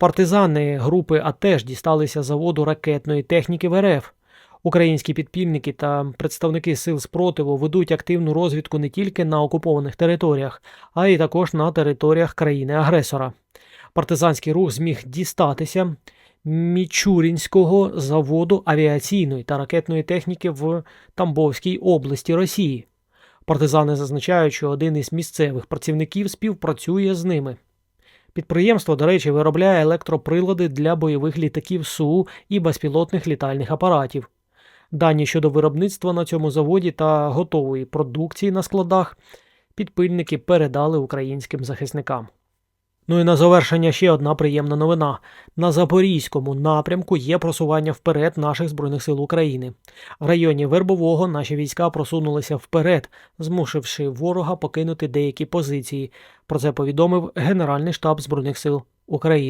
Партизани групи АТЕШ дісталися заводу ракетної техніки в РФ. Українські підпільники та представники сил спротиву ведуть активну розвідку не тільки на окупованих територіях, а й також на територіях країни-агресора. Партизанський рух зміг дістатися Мічурінського заводу авіаційної та ракетної техніки в Тамбовській області Росії. Партизани зазначають, що один із місцевих працівників співпрацює з ними. Підприємство, до речі, виробляє електроприлади для бойових літаків СУ і безпілотних літальних апаратів. Дані щодо виробництва на цьому заводі та готової продукції на складах підпильники передали українським захисникам. Ну і на завершення ще одна приємна новина. На Запорізькому напрямку є просування вперед наших Збройних сил України. В районі Вербового наші війська просунулися вперед, змушивши ворога покинути деякі позиції. Про це повідомив Генеральний штаб Збройних сил України.